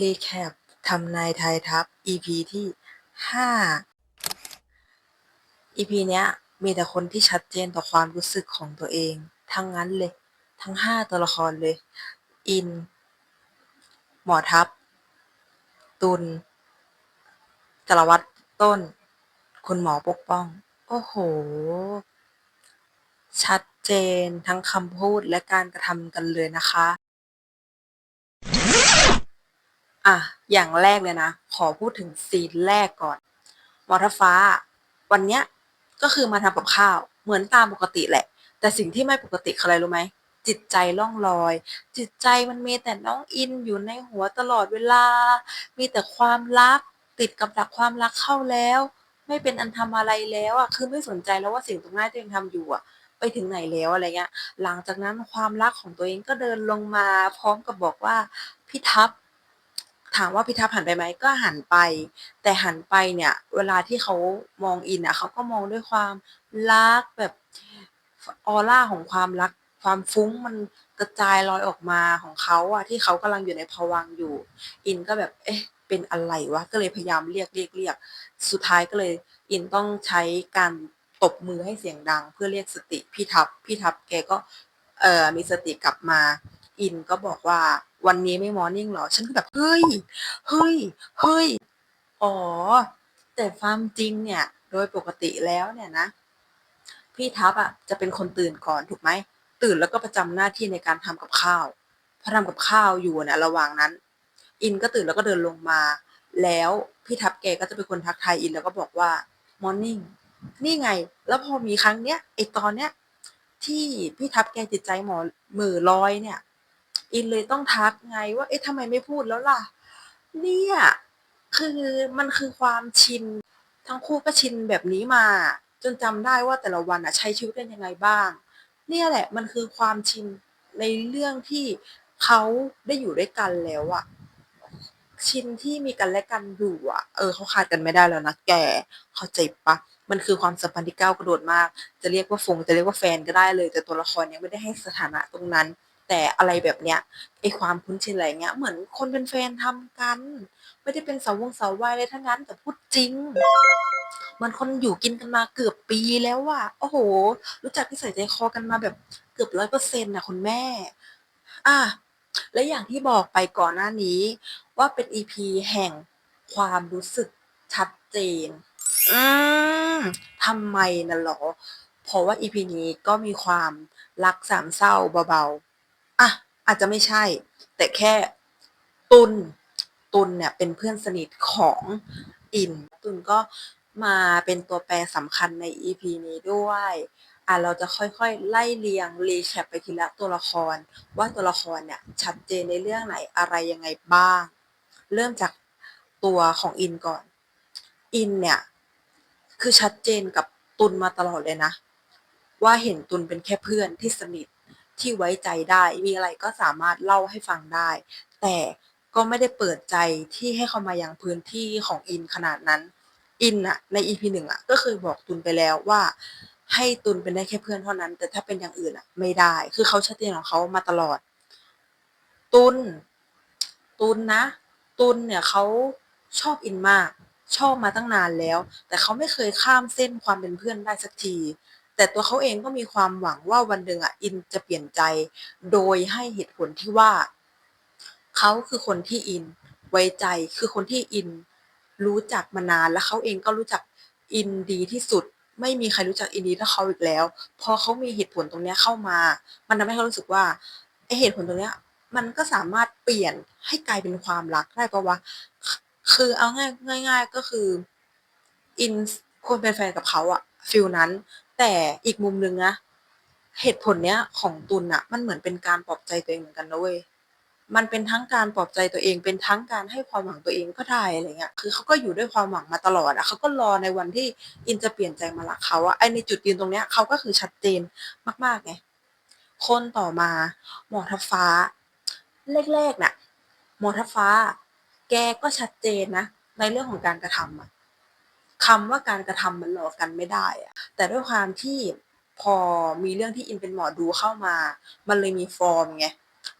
รีแคปทำนายทายทัพ EP ที่ห้า EP เนี้ย มีแต่คนที่ชัดเจนต่อความรู้สึกของตัวเอง ทั้งนั้นเลย ทั้งห้าตัวละครเลย อิน หมอทัพ ตุลจารวัตรต้น คุณหมอปกป้อง โอ้โห ชัดเจนทั้งคำพูดและการกระทำกันเลยนะคะ อะอย่างแรกเลยนะ ขอพูดถึงซีนแรกก่อนมอทฟ้า วันเนี้ยก็คือมาทำกับข้าวเหมือนตามปกติแหละ แต่สิ่งที่ไม่ปกติคืออะไรรู้ไหมจิตใจล่องลอย จิตใจมันมีแต่น้องอินอยู่ในหัวตลอดเวลา มีแต่ความรัก ติดกับดักความรักเข้าแล้ว ไม่เป็นอันทำอะไรแล้วอะคือไม่สนใจแล้วว่าสิ่งตรงหน้าที่ตัวเองทำอยู่อะ ไปถึงไหนแล้วอะไรเงี้ยหลังจากนั้นความรักของตัวเองก็เดินลงมา พร้อมกับบอกว่าพี่ทัพ ถามว่าพี่ทัพหันไปไหมก็หันไป แต่หันไปเนี่ย เวลาที่เขามองอินอะเขาก็มองด้วยความรักแบบออร่าของความรักความฟุ้งมันกระจายลอยออกมาของเขาอะที่เขากำลังอยู่ในภวังอยู่ อินก็แบบเอ๊ะเป็นอะไรวะก็เลยพยายามเรียกเรียกเรียก สุดท้ายก็เลยอินต้องใช้การตบมือให้เสียงดัง เพื่อเรียกสติพี่ทัพพี่ทัพแกก็เอ่อมีสติกลับมา อินก็บอกว่าวันนี้ไม่มอร์นิ่งเหรอ ฉันก็แบบ เฮ้ย เฮ้ย เฮ้ย อ๋อ แต่ความจริงเนี่ย โดยปกติแล้วเนี่ยนะ พี่ทัพอะจะเป็นคนตื่นก่อนถูกไหม ตื่นแล้วก็ประจำหน้าที่ในการทำกับข้าวพอทำกับข้าวอยู่เนี่ยระหว่างนั้น อินก็ตื่นแล้วก็เดินลงมา แล้วพี่ทัพแกก็จะเป็นคนทักทายอินแล้วก็บอกว่า morning นี่ไง แล้วพอมีครั้งเนี้ยไอตอนเนี้ยที่พี่ทัพแกจิตใจหมอม่อลอยเนี่ย อินเลยต้องทักไงว่าเอ๊ะทำไมไม่พูดแล้วล่ะ เนี่ยคือมันคือความชิน ทั้งคู่ก็ชินแบบนี้มา จนจำได้ว่าแต่ละวันอะใช้ชีวิตกันยังไงบ้าง เนี่ยแหละมันคือความชินในเรื่องที่เขาได้อยู่ด้วยกันแล้วอะชินที่มีกันและกันอยู่อะเออเขาขาดกันไม่ได้แล้วนะแกเข้าใจปล่ามันคือความสัมพันธ์ที่ก้าวกระโดดมาก จะเรียกว่าฟงจะเรียกว่าแฟนก็ได้เลย แต่ตัวละครยังไม่ได้ให้สถานะตรงนั้น แต่อะไรแบบเนี้ยไอความคุ้นชินอะไรเงี้ยเหมือนคนเป็นแฟนทำกัน ไม่ได้เป็นสาววงสาววายอะไรทั้งนั้นแต่พูดจริงเหมือนคนอยู่กินกันมาเกือบปีแล้วอะโอ้โฮรู้จักนิสัยใจคอกันมาแบบเกือบ100%น่ะคุณแม่อาและอย่างที่บอกไปก่อนหน้านี้ ว่าเป็น EP แห่งความรู้สึกชัดเจน อืมทำไมนะเหรอ เพราะว่า EP นี้ก็มีความรักสามเศร้าเบาๆ อะอาจจะไม่ใช่ แต่แค่ตุลตุลเนี่ยเป็นเพื่อนสนิทของอิน ตุลก็มาเป็นตัวแปรสำคัญใน EP นี้ด้วยอ่าเราจะค่อยๆ ไล่เรียง recap ไปทีละตัวละคร ว่าตัวละครเนี่ยชัดเจนในเรื่องไหนอะไรยังไงบ้าง เริ่มจากตัวของอินก่อน อินเนี่ย คือชัดเจนกับตุลมาตลอดเลยนะ ว่าเห็นตุลเป็นแค่เพื่อนที่สนิท ที่ไว้ใจได้ มีอะไรก็สามารถเล่าให้ฟังได้ แต่ก็ไม่ได้เปิดใจที่ให้เขามายังพื้นที่ของอินขนาดนั้น อินน่ะใน EP 1อะก็เคยบอกตุลไปแล้วว่า ให้ตุลเป็นได้แค่เพื่อนเท่านั้น แต่ถ้าเป็นอย่างอื่นอะไม่ได้ คือเขาชัดเจนของเขามาตลอด ตุลตุลนะ ตุลเนี่ยเขาชอบอินมาก ชอบมาตั้งนานแล้ว แต่เขาไม่เคยข้ามเส้นความเป็นเพื่อนได้สักที แต่ตัวเขาเองก็มีความหวังว่าวันหนึ่งอะอินจะเปลี่ยนใจ โดยให้เหตุผลที่ว่า เขาคือคนที่อิน ไว้ใจคือคนที่อิน รู้จักมานานและเขาเองก็รู้จักอินดีที่สุด ไม่มีใครรู้จักอินดีเท่าเขาอีกแล้ว พอเขามีเหตุผลตรงเนี้ยเข้ามา มันทำให้เขารู้สึกว่าไอเหตุผลตรงเนี้ย มันก็สามารถเปลี่ยนให้กลายเป็นความรักได้เปล่าวะคคือเอาง่ายง่าย ๆ ก็คืออินควรเป็นแฟนกับเขาอะฟีลนั้น แต่อีกมุมหนึ่งนะเหตุผลเนี้ยของตุลน่ะมันเหมือนเป็นการปลอบใจตัวเองเหมือนกันนะเว้ยมันเป็นทั้งการปลอบใจตัวเองเป็นทั้งการให้ความหวังตัวเองก็ได้อะไรเงี้ยคือเขาก็อยู่ด้วยความหวังมาตลอดอะเขาก็รอในวันที่อินจะเปลี่ยนใจมารักเขาอะไอในจุดยืนตรงเนี้ยเขาก็คือชัดเจนมากๆไงคนต่อมาหมอทัพฟ้าแรกๆน่ะหมอทัพฟ้า แกก็ชัดเจนนะในเรื่องของการกระทำอะ คำว่าการกระทำมันหลอกกันไม่ได้อะแต่ด้วยความที่พอมีเรื่องที่อินเป็นหมอดูเข้ามา มันเลยมีฟอร์มไง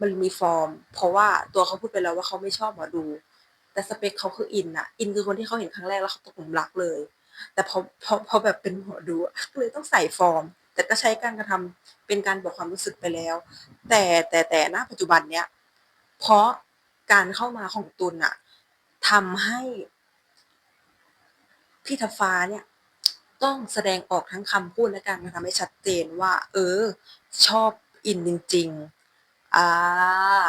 มันมีฟอร์ม เพราะว่าตัวเขาพูดไปแล้วว่าเขาไม่ชอบหมอดู แต่สเปคเขาคืออินอะอินคือคนที่เขาเห็นครั้งแรกแล้วเขาตกหลุมรักเลย แต่พอพอพอแบบเป็นหมอดูก็เลยต้องใส่ฟอร์ม แต่ก็ใช้การกระทำเป็นการบอกความรู้สึกไปแล้ว แต่แต่แต่ณปัจจุบันเนี้ยเพราะการเข้ามาของตุลน่ะทำให้ พี่ทับฟ้าเนี่ยต้องแสดงออกทั้งคำพูดและการกระทำให้ชัดเจนว่า เออ ชอบอินจริงๆอ่า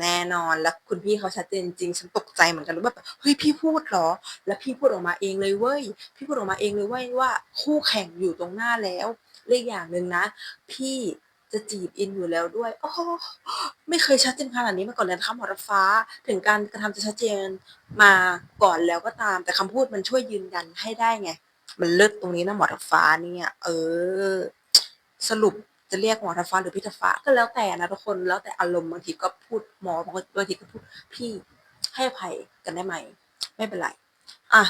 แน่นอนแล้วคุณพี่เขาชัดเจนจริงฉันตกใจเหมือนกันว่าแบบเฮ้ยพี่พูดเหรอ แล้วพี่พูดออกมาเองเลยเว้ยพี่พูดออกมาเองเลยเว้ยว่า คู่แข่งอยู่ตรงหน้าแล้วเลขอย่างหนึ่งนะ พี่ จะจีบอินอยู่แล้วด้วยโอ้ไม่เคยชัดเจนขนาดนี้มาก่อนเลยนะคะหมอรัฟ้า ถึงการกระทำจะชัดเจนมาก่อนแล้วก็ตาม แต่คำพูดมันช่วยยืนยันให้ได้ไง มันเลิศตรงนี้นะหมอทับฟ้าเนี่ย เออ สรุปจะเรียกหมอทัฟ้าหรือพี่ทัฟ้าก็แล้วแต่นะทุกคนแล้วแต่อารมณ์บางทีก็พูดหมอบางทีก็พูดพี่ให้อภัยกันได้ไหม ไม่เป็นไร อะ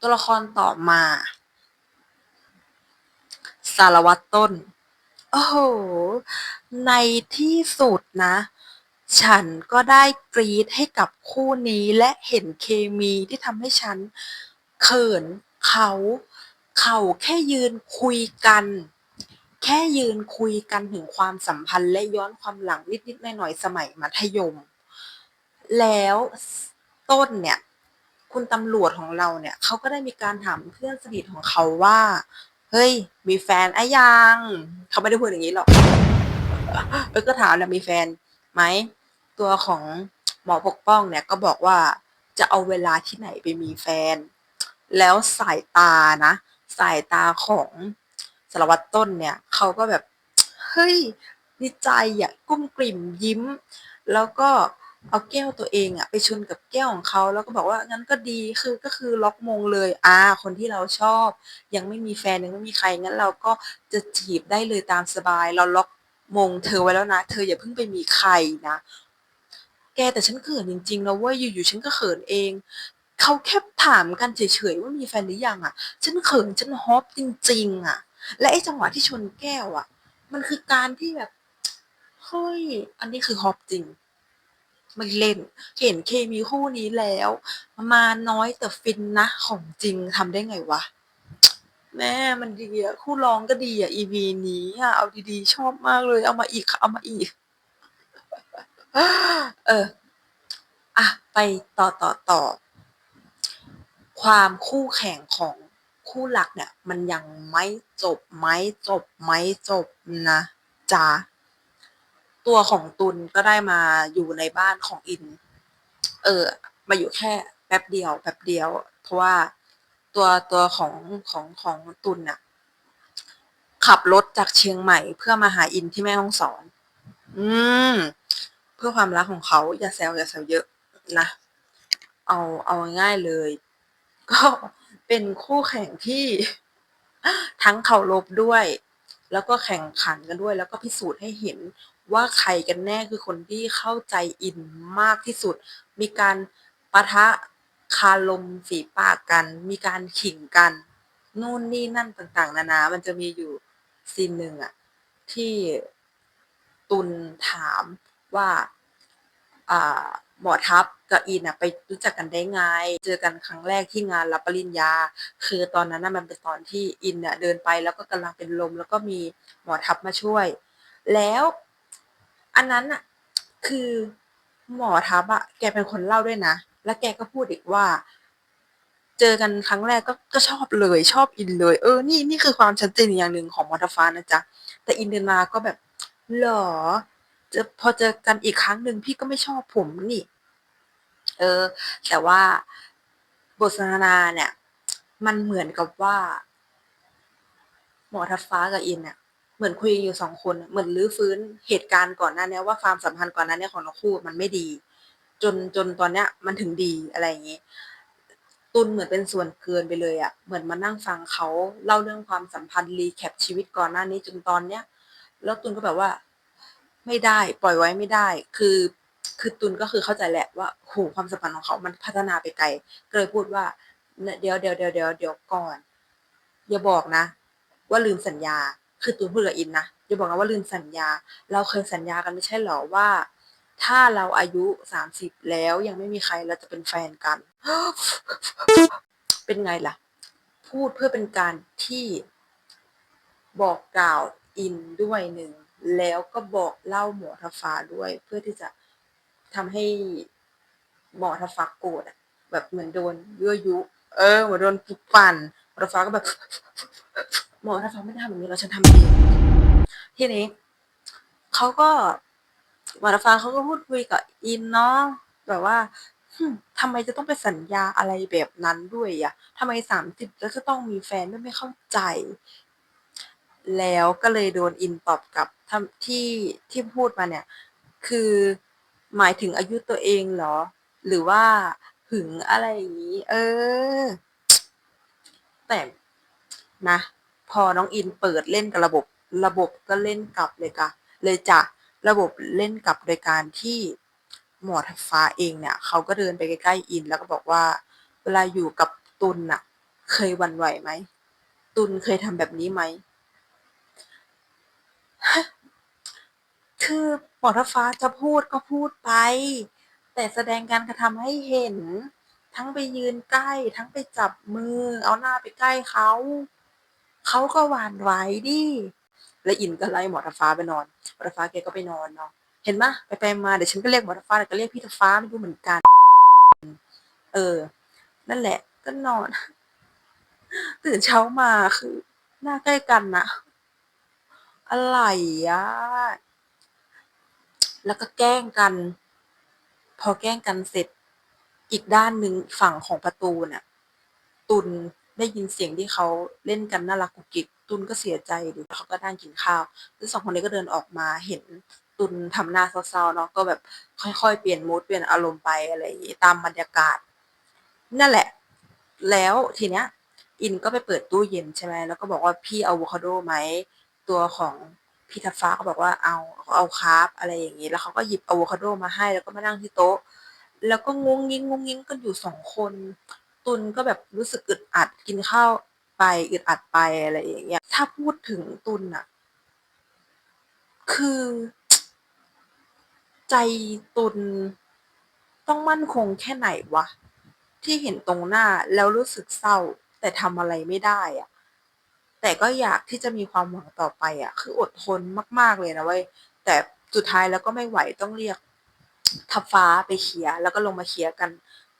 ตัวละครต่อมา สารวัตรต้น โอ้โหในที่สุดนะ ฉันก็ได้กรีดให้กับคู่นี้ และเห็นเคมีที่ทำให้ฉันเขินเขา เขาแค่ยืนคุยกัน แค่ยืนคุยกันถึงความสัมพันธ์ และย้อนความหลังนิด ๆ หน่อย ๆ สมัยมัธยม แล้วต้นเนี่ย คุณตำรวจของเราเนี่ย เขาก็ได้มีการถามเพื่อนสนิทของเขาว่า เฮ้ย มีแฟนอะยัง เขาไม่ได้พูดอย่างนี้หรอกเออก็ถามแล้วมีแฟนไหม ตัวของหมอปกป้องเนี่ยก็บอกว่าจะเอาเวลาที่ไหนไปมีแฟน แล้วสายตานะ สายตาของสารวัตรต้นเนี่ยเขาก็แบบ เฮ้ยดีใจอะกุ้มกลิ่มยิ้ม แล้วก็ เอาแก้วตัวเองอะไปชนกับแก้วของเขาแล้วก็บอกว่างั้นก็ดีคือก็คือล็อกมงเลยอ่าคนที่เราชอบ ยังไม่มีแฟนยังไม่มีใครงั้นเราก็จะจีบได้เลยตามสบาย เราล็อกมงเธอไว้แล้วนะ เธออย่าเพิ่งไปมีใครนะ แกแต่ฉันเขินจริงๆนะเว้ยอยู่ๆฉันก็เขินเองเขาแค่ถามกันเฉยๆว่ามีแฟนหรือยังอะฉันเขินฉันฮอปจริงๆอะและไอ้จังหวะที่ชนแก้วอะมันคือการที่แบบเฮ้ยอันนี้คือฮอปจริง ไม่เล่น เห็นเคมีคู่นี้แล้ว มาน้อยแต่ฟินนะของจริงทำได้ไงวะ แม่มันดีอะคู่ร้องก็ดีอะ EP นี้อะเอาดีๆ ชอบมากเลย เอามาอีกค่ะเอามาอีก เอออะไปต่อต่อต่อ ความคู่แข่งของคู่หลักเนี่ย มันยังไม่จบไม่จบไม่จบนะจ๊ะ ตัวของตุลก็ได้มาอยู่ในบ้านของอิน เออ มาอยู่แค่แป๊บเดียวแป๊บเดียว เพราะว่าตัวตัวของของของตุลน่ะ ขับรถจากเชียงใหม่เพื่อมาหาอินที่แม่ฮ่องสอน อืม เพื่อความรักของเขาอย่าแซวอย่าแซวเยอะนะเอาเอาง่ายเลย ก็เป็นคู่แข่งที่ทั้งเคารพด้วย แล้วก็แข่งขันกันด้วย แล้วก็พิสูจน์ให้เห็น ว่าใครกันแน่คือคนที่เข้าใจอินมากที่สุด มีการปะทะคารมฝีปากกัน มีการขิงกันนู่นนี่นั่นต่างๆ นานา มันจะมีอยู่ซีนหนึ่งอะที่ตุลถามว่าหมอทัพกับอินอะไปรู้จักกันได้ไง เจอกันครั้งแรกที่งานรับปริญญา คือตอนนั้นน่ะมันเป็นตอนที่อินน่ะเดินไปแล้วก็กำลังเป็นลม แล้วก็มีหมอทัพมาช่วย แล้ว อันนั้นน่ะคือหมอทัพอะแกเป็นคนเล่าด้วยนะ แล้วแกก็พูดอีกว่า เจอกันครั้งแรกก็ก็ชอบเลยชอบอินเลย เออ นี่นี่คือความชัดเจนอีกอย่างหนึ่งของหมอทัพฟ้านะจ๊ะ แต่อินเดินมาก็แบบหรอเจอพอเจอกันอีกครั้งหนึ่งพี่ก็ไม่ชอบผมนี่ เออ แต่ว่าบทสนทนาเนี่ย มันเหมือนกับว่า หมอทัพฟ้ากับอินเนี่ย เหมือนคุยอยู่สองคนเหมือนรื้อฟื้นเหตุการณ์ก่อนหน้านี้ว่าความสัมพันธ์ก่อนหน้านี้ของทั้งคู่มันไม่ดี จนจนตอนเนี้ยมันถึงดีอะไรอย่างงี้ตุลเหมือนเป็นส่วนเกินไปเลยอะเหมือนมานั่งฟังเขาเล่าเรื่องความสัมพันธ์รีแคปชีวิตก่อนหน้านี้จนตอนเนี้ยแล้วตุลก็แบบว่า ไม่ได้ปล่อยไว้ไม่ได้ คือคือตุลก็คือเข้าใจแหละว่าโหความสัมพันธ์ของเขามันพัฒนาไปไกลก็เลยพูดว่าเดี๋ยวเดี๋ยวเดี๋ยวเดี๋ยวเดี๋ยวก่อน อย่าบอกนะ ว่าลืมสัญญา คือตุลพูดกับอินนะอย่าบอกนะว่าลืมสัญญา เราเคยสัญญากันไม่ใช่หรอว่า ถ้าเราอายุสามสิบแล้วยังไม่มีใครเราจะเป็นแฟนกัน เป็นไงล่ะ พูดเพื่อเป็นการที่บอกกล่าวอินด้วยหนึ่งแล้วก็บอกเล่าหมอทฟ้าด้วย เพื่อที่จะทำให้หมอทฟ้าโกรธอะแบบเหมือนโดนยั่วยุ เออเหมือนโดนปลุกปั่นหมอทฟ้าก็แบบ หมอทฟ้าไม่ได้ทำแบบนี้เราฉันทำเองทีนี้เขาก็หมอทฟ้าเขาก็พูดคุยกับอินเนาะแบบว่าหึทำไมจะต้องไปสัญญาอะไรแบบนั้นด้วยอะทำไมสามสิบแล้วจะต้องมีแฟนด้วยไม่เข้าใจ แล้วก็เลยโดนอินตอบกลับทที่ที่พูดมาเนี่ย คือหมายถึงอายุตัวเองเหรอ หรือว่าหึงอะไรอย่างนี้ เออ แต่นะ พอน้องอินเปิดเล่นกับระบบ ระบบก็เล่นกลับเลยกะเลยจะระบบเล่นกลับโดยการที่หมอทับฟ้าเองเนี่ยเขาก็เดินไปใกล้ๆอิน แล้วก็บอกว่า เวลาอยู่กับตุลน่ะ เคยวันไหวไหม ตุลเคยทำแบบนี้ไหมคือหมอทับฟ้าจะพูดก็พูดไป แต่แสดงการกระทำให้เห็น ทั้งไปยืนใกล้ ทั้งไปจับมือ เอาหน้าไปใกล้เขา เขาก็หวั่นไหวดิ แล้วอินก็ไล่หมอทฟ้าไปนอน หมอทฟ้าแกก็ไปนอนเนาะ เห็นไหมไปไปมาเดี๋ยวฉันก็เรียกหมอทฟ้าแล้วก็เรียกพี่ทฟ้าไม่รู้เหมือนกัน เออ นั่นแหละ ก็นอน ตื่นเช้ามาคือ หน้าใกล้กันนะอะไรอะแล้วก็แกล้งกัน พอแกล้งกันเสร็จ อีกด้านหนึ่งฝั่งของประตูเนี่ยตุล ได้ยินเสียงที่เขาเล่นกันน่ารักกุกกิกตุลก็เสียใจดิเขาก็นั่งกินข้าวแล้วสองคนนี้ก็เดินออกมาเห็นตุลทำหน้าเศร้าๆเนาะก็แบบค่อยๆ เปลี่ยนมูดเปลี่ยนอารมณ์ไปอะไรอย่างงี้ตามบรรยากาศ นั่นแหละ แล้วทีเนี้ย อินก็ไปเปิดตู้เย็นใช่ไหมแล้วก็บอกว่าพี่เอาอะโวคาโดไหมตัวของพี่ทับฟ้าก็บอกว่าเอาเอาครับอะไรอย่างนี้ แล้วเขาก็หยิบอะโวคาโดมาให้แล้วก็มานั่งที่โต๊ะ แล้วก็งงงิ้งงงงิ้งกันอยู่สองคน ตุนก็แบบรู้สึกอึดอัดกินข้าวไปอึดอัดไปอะไรอย่างเงี้ย ถ้าพูดถึงตุนอะคือ ใจตุนต้องมั่นคงแค่ไหนวะ ที่เห็นตรงหน้าแล้วรู้สึกเศร้า แต่ทำอะไรไม่ได้อะแต่ก็อยากที่จะมีความหวังต่อไปอะคืออดทนมาก ๆเลยนะเว้ยแต่สุดท้ายแล้วก็ไม่ไหวต้องเรียกทับฟ้าไปเคลียร์แล้วก็ลงมาเคลียร์กัน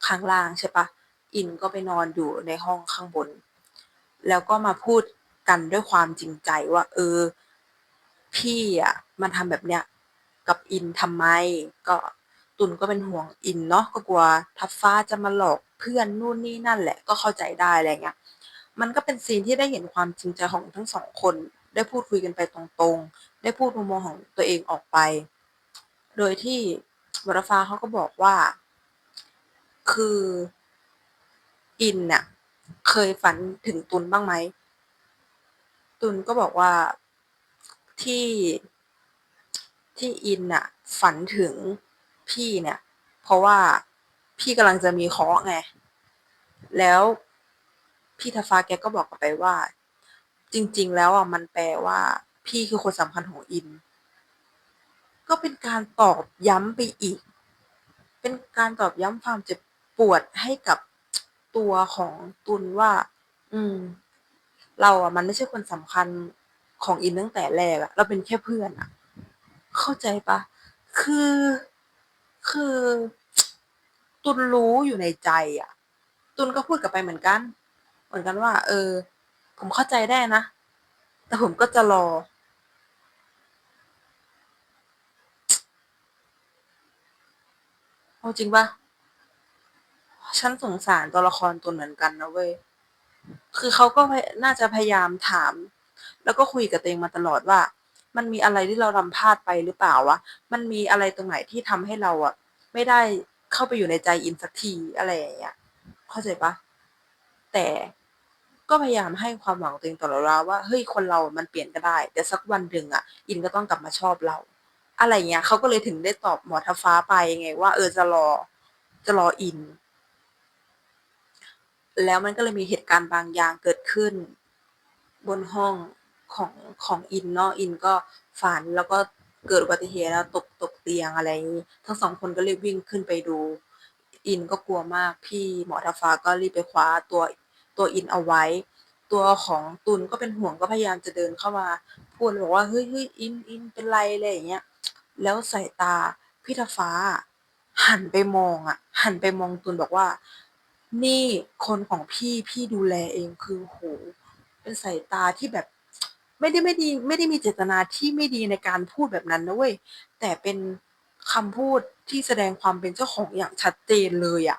ข้างล่างใช่ปะ อินก็ไปนอนอยู่ในห้องข้างบน แล้วก็มาพูดกันด้วยความจริงใจว่า เออ พี่อะมันทำแบบเนี้ยกับอินทำไม ก็ตุนก็เป็นห่วงอินเนาะก็กลัวทับฟ้าจะมาหลอกเพื่อนนู่นนี่นั่นแหละ ก็เข้าใจได้อะไรเงี้ยมันก็เป็นซีนที่ได้เห็นความจริงใจของทั้งสองคน ได้พูดคุยกันไปตรงๆ ได้พูดมุมมองของตัวเองออกไป โดยที่วรฟ้าเขาก็บอกว่า คือ อินเนี่ยเคยฝันถึงตุนบ้างไหม ตุนก็บอกว่าที่ที่อินน่ะ ฝันถึงพี่เนี่ย เพราะว่าพี่กำลังจะมีเคราะห์ไง แล้วพี่ทัฟ้าแกก็บอกกลับไปว่า จริง ๆ แล้วอะมันแปลว่า พี่คือคนสำคัญของอิน ก็เป็นการตอกย้ำไปอีก เป็นการตอกย้ำความเจ็บปวดให้กับ ตัวของตุลว่า อืม เราอะมันไม่ใช่คนสำคัญของอินตั้งแต่แรกอะเราเป็นแค่เพื่อนอะเข้าใจปะคือคือ ตุลรู้อยู่ในใจอะตุลก็พูดกลับไปเหมือนกัน เหมือนกันว่า เออ ผมเข้าใจได้นะ แต่ผมก็จะรอ เอาจริงปะ ฉันสงสารตัวละครตัวเหมือนกันนะเว้ย คือเขาก็น่าจะพยายามถาม แล้วก็คุยกับตัวเองมาตลอดว่า มันมีอะไรที่เราทำพลาดไปหรือเปล่าวะ มันมีอะไรตรงไหนที่ทำให้เราอะไม่ได้เข้าไปอยู่ในใจอินสักทีอะไรอย่างเงี้ย เข้าใจปะ แต่ก็พยายามให้ความหวังตัวเองตลอดเวลาว่าเฮ้ยคนเรา มันเปลี่ยนก็ได้ แต่สักวันหนึ่งอะอินก็ต้องกลับมาชอบเรา อะไรเงี้ยเขาก็เลยถึงได้ตอบหมอทับฟ้าไปไง ว่าเออจะรอจะรออิน แล้วมันก็เลยมีเหตุการณ์บางอย่างเกิดขึ้น บนห้องของของอินเนาะอินก็ฝันแล้วก็เกิดอุบัติเหตุแล้วตกตกเตียงอะไรอย่างนี้ทั้งสองคนก็รีบวิ่งขึ้นไปดู อินก็กลัวมากพี่หมอทฟ้าก็รีบไปคว้าตัวตัวอินเอาไว้ ตัวของตุนก็เป็นห่วงก็พยายามจะเดินเข้ามาพูดบอกว่าเฮ้ยเฮ้ยอินอินเป็นไรอะไรอย่างเงี้ยแล้วสายตาพี่ทฟ้า หันไปมองอะ หันไปมองตุนบอกว่า นี่คนของพี่ พี่ดูแลเองคือโหเป็นสายตาที่แบบ ไม่ได้ไม่ดี ไม่ได้มีเจตนาที่ไม่ดีในการพูดแบบนั้นนะเว้ย แต่เป็นคำพูดที่แสดงความเป็นเจ้าของอย่างชัดเจนเลยอะ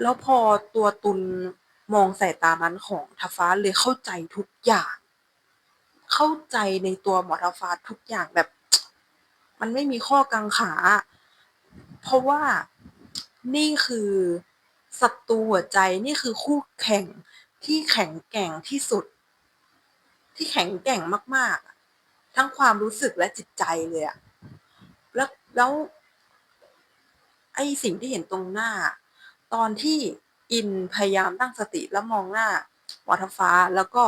แล้วพอตัวตุนมองสายตานั้นของทัฟฟ้าเลยเข้าใจทุกอย่าง เข้าใจในตัวหมอทัฟฟ้าทุกอย่างแบบ มันไม่มีข้อกังขาเพราะว่านี่คือ ศัตรูหัวใจนี่คือคู่แข่งที่แข็งแกร่งที่สุด ที่แข็งแกร่งมาก ๆ ทั้งความรู้สึกและจิตใจเลยอะแล้วแล้ว ไอสิ่งที่เห็นตรงหน้า ตอนที่อินพยายามตั้งสติแล้วมองหน้าหมอทับฟ้าแล้วก็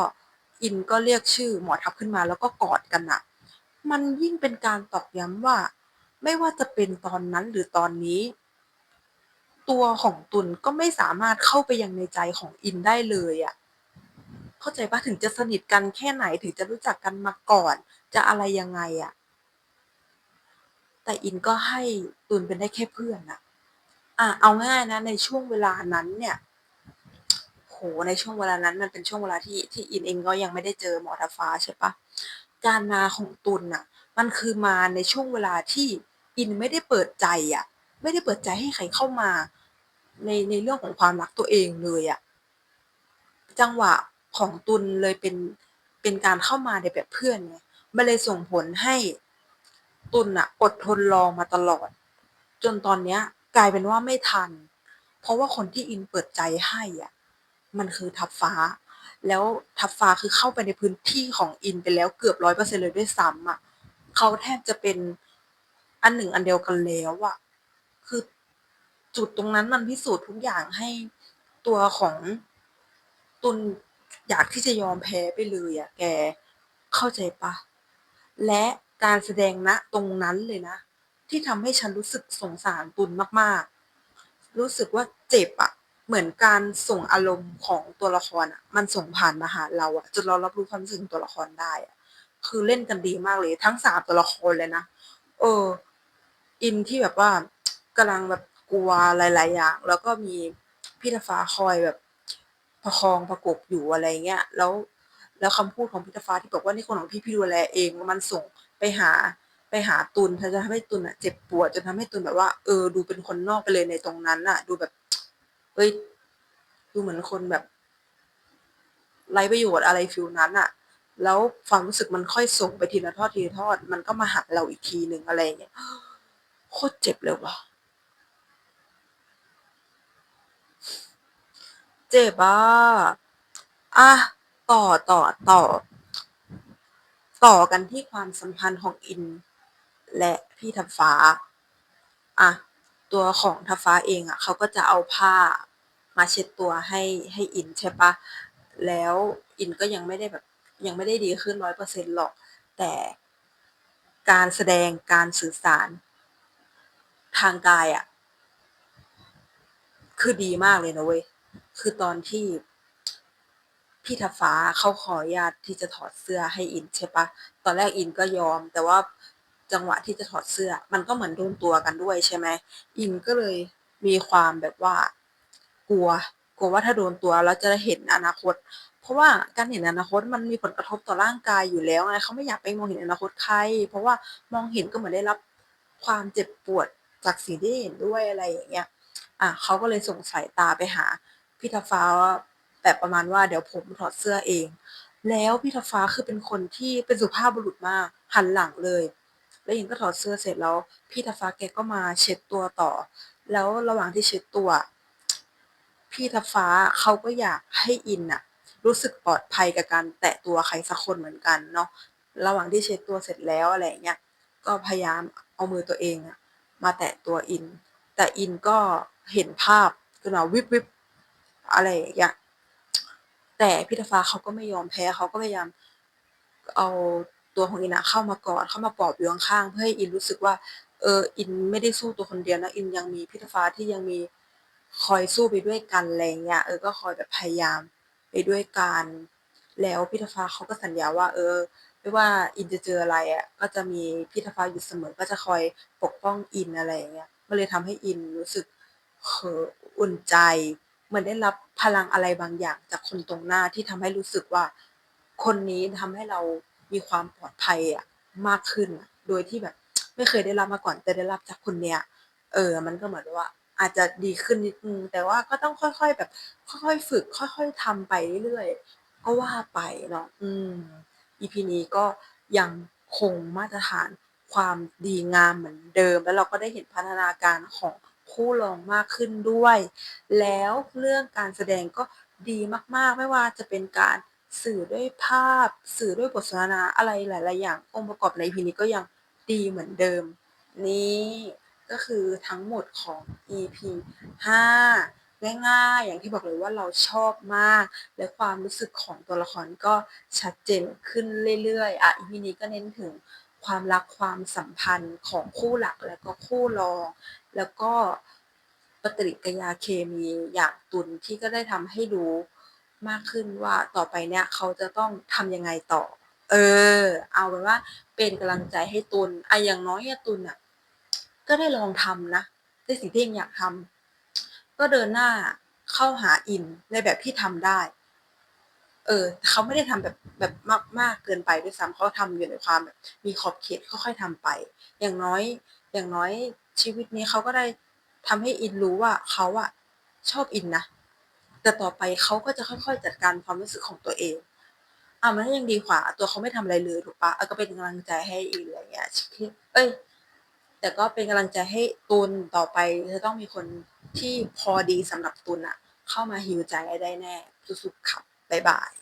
อินก็เรียกชื่อหมอทับขึ้นมาแล้วก็กอดกันอะมันยิ่งเป็นการตอกย้ำว่า ไม่ว่าจะเป็นตอนนั้นหรือตอนนี้ ตัวของตุลก็ไม่สามารถเข้าไปยังในใจของอินได้เลยอะเข้าใจปะถึงจะสนิทกันแค่ไหนถึงจะรู้จักกันมาก่อน จะอะไรยังไงอะแต่อินก็ให้ตุลเป็นได้แค่เพื่อนอะอะเอาง่ายนะ ในช่วงเวลานั้นเนี่ยโหในช่วงเวลานั้นมันเป็นช่วงเวลาที่ที่อินเองก็ยังไม่ได้เจอหมอทัฟ้าใช่ปะการมาของตุลน่ะ มันคือมาในช่วงเวลาที่อินไม่ได้เปิดใจอะ ไม่ได้เปิดใจให้ใครเข้ามา ในในเรื่องของความรักตัวเองเลยอะจังหวะของตุลเลยเป็นเป็นการเข้ามาในแบบเพื่อนไงมันเลยส่งผลให้ตุลอะอดทนรอมาตลอด จนตอนเนี้ยกลายเป็นว่าไม่ทัน เพราะว่าคนที่อินเปิดใจให้อะมันคือทับฟ้า แล้วทับฟ้าคือเข้าไปในพื้นที่ของอินไปแล้วเกือบร้อยเปอร์เซ็นต์เลยด้วยซ้ำอะเขาแทบจะเป็นอันหนึ่งอันเดียวกันแล้วอะ จุดตรงนั้นมันพิสูจน์ทุกอย่างให้ตัวของตุนอยากที่จะยอมแพ้ไปเลยอะแกเข้าใจปะและการแสดงณตรงนั้นเลยนะ ที่ทำให้ฉันรู้สึกสงสารตุลมากๆ รู้สึกว่าเจ็บอะเหมือนการส่งอารมณ์ของตัวละครอะมันส่งผ่านมาหาเราอะจนเรารับรู้ความรู้สึกของตัวละครได้อะคือเล่นกันดีมากเลยทั้งสามตัวละครเลยนะเออ อินที่แบบว่ากำลังแบบ กลัวหลาย ๆ อย่าง แล้วก็มีพี่ฟ้าคอยแบบประคองประกบอยู่อะไรเงี้ย แล้ว แล้วคำพูดของพี่ฟ้าที่บอกว่านี่คนของพี่พี่ดูแลเอง มันส่งไปหาไปหาตุลจะทำให้ตุลอะเจ็บปวดจนทำให้ตุลแบบว่าเออดูเป็นคนนอกไปเลยในตรงนั้นอะดูแบบเฮ้ยดูเหมือนคนแบบไร้ประโยชน์อะไรฟิลนั้นอะแล้วความรู้สึกมันค่อยส่งไปทีละทอดทีละทอด มันก็มาหาเราอีกทีหนึ่งอะไรเงี้ยโคตรเจ็บเลยว่ะ เจ็บอะอะต่อต่อต่อ ต่อกันที่ความสัมพันธ์ของอิน และพี่ทับฟ้าอะตัวของทับฟ้าเองอะเขาก็จะเอาผ้ามาเช็ดตัวให้ให้อินใช่ปะแล้วอินก็ยังไม่ได้แบบยังไม่ได้ดีขึ้นร้อยเปอร์เซ็นต์หรอก แต่การแสดงการสื่อสารทางกายอะ คือดีมากเลยนะเว้ย คือตอนที่พี่ทัฟ้าเขาขออนุญาตที่จะถอดเสื้อให้อินใช่ปะตอนแรกอินก็ยอม แต่ว่าจังหวะที่จะถอดเสื้อ มันก็เหมือนโดนตัวกันด้วยใช่ไหมอินก็เลยมีความแบบว่า กลัว กลัวว่าถ้าโดนตัวแล้วจะเห็นอนาคต เพราะว่าการเห็นอนาคตมันมีผลกระทบต่อร่างกายอยู่แล้วไงเขาไม่อยากไปมองเห็นอนาคตใคร เพราะว่ามองเห็นก็เหมือนได้รับความเจ็บปวดจากสิ่งที่เห็นด้วยอะไรอย่างเงี้ย อะเขาก็เลยส่งสายตาไปหา พี่ทับฟ้าแบบประมาณว่าเดี๋ยวผมถอดเสื้อเอง แล้วพี่ทับฟ้าคือเป็นคนที่เป็นสุภาพบุรุษมากหันหลังเลย แล้วอินก็ถอดเสื้อเสร็จแล้ว พี่ทับฟ้าแกก็มาเช็ดตัวต่อ แล้วระหว่างที่เช็ดตัว พี่ทับฟ้าเขาก็อยากให้อินอะรู้สึกปลอดภัยกับการแตะตัวใครสักคนเหมือนกันเนาะระหว่างที่เช็ดตัวเสร็จแล้วอะไรเงี้ยก็พยายามเอามือตัวเองอะมาแตะตัวอิน แต่อินก็เห็นภาพขึ้นมาวิบวิบ อะไรอย่างเงี้ยแต่พี่ทับฟ้าเขาก็ไม่ยอมแพ้เขาก็พยายามเอาตัวของอินอะเข้ามากอดเข้ามาปลอบอยู่ข้างๆเพื่อให้อินรู้สึกว่า เอออินไม่ได้สู้ตัวคนเดียวนะอินยังมีพี่ฟ้าที่ยังมีคอยสู้ไปด้วยกันอะไรอย่างเงี้ยเออก็คอยแบบพยายามไปด้วยกันแล้วพี่ฟ้าเขาก็สัญญาว่า เออ ไม่ว่าอินจะเจออะไรอะก็จะมีพี่ฟ้าอยู่เสมอก็จะคอยปกป้องอินอะไรอย่างเงี้ยก็เลยทำให้อินรู้สึกเอออุ่นใจ เหมือนได้รับพลังอะไรบางอย่าง จากคนตรงหน้าที่ทำให้รู้สึกว่า คนนี้ทำให้เรามีความปลอดภัยอะมากขึ้นโดยที่แบบไม่เคยได้รับมาก่อนแต่ได้รับจากคนเนี้ย เออ มันก็เหมือนว่าอาจจะดีขึ้นนิดนึงแต่ว่าก็ต้องค่อยๆแบบ ค่อยๆฝึก ค่อยๆทำไปเรื่อยๆก็ว่าไปเนาะอืม EP นี้ก็ยังคงมาตรฐานความดีงามเหมือนเดิม แล้วเราก็ได้เห็นพัฒนาการของ คู่รองมากขึ้นด้วย แล้วเรื่องการแสดงก็ดีมากๆ ไม่ว่าจะเป็นการสื่อด้วยภาพ สื่อด้วยบทสนทนาอะไรหลาย ๆ อย่างองค์ประกอบใน EP นี้ก็ยังดีเหมือนเดิม นี่ก็คือทั้งหมดของ EP 5 ง่าย ๆ อย่างที่บอกเลยว่าเราชอบมาก และความรู้สึกของตัวละครก็ชัดเจนขึ้นเรื่อยๆ อะ EP นี้ก็เน้นถึง ความรักความสัมพันธ์ของคู่หลักและก็คู่รอง แล้วก็ปฏิกิริยาเคมีอย่างตุลที่ก็ได้ทำให้รู้มากขึ้นว่าต่อไปเนี่ยเขาจะต้องทำยังไงต่อ เออ เอาเป็นว่าเป็นกำลังใจให้ตุลอะอย่างน้อยอะตุลน่ะก็ได้ลองทำนะในสิ่งที่เองอยากทำก็เดินหน้าเข้าหาอินในแบบที่ทำได้ เออเขาไม่ได้ทำแบบแบบมากมากเกินไปด้วยซ้ำเขาทำอยู่ในความแบบมีขอบเขตค่อยๆทำไป อย่างน้อยอย่างน้อยชีวิตนี้เขาก็ได้ทำให้อินรู้ว่าเขาอะชอบอินนะแต่ต่อไปเขาก็จะค่อยๆ จัดการความรู้สึกของตัวเองอะมันก็ยังดีกว่า ตัวเขาไม่ทำอะไรเลยถูกปล่าอะก็เป็นกำลังใจให้อินอะไรเงี้ยเอ๊ยแต่ก็เป็นกำลังใจให้ตุลต่อไปจะต้องมีคนที่พอดีสำหรับตุลน่ะเข้ามา heal ใจได้แน่สู้ๆค่ะบ๊ายบาย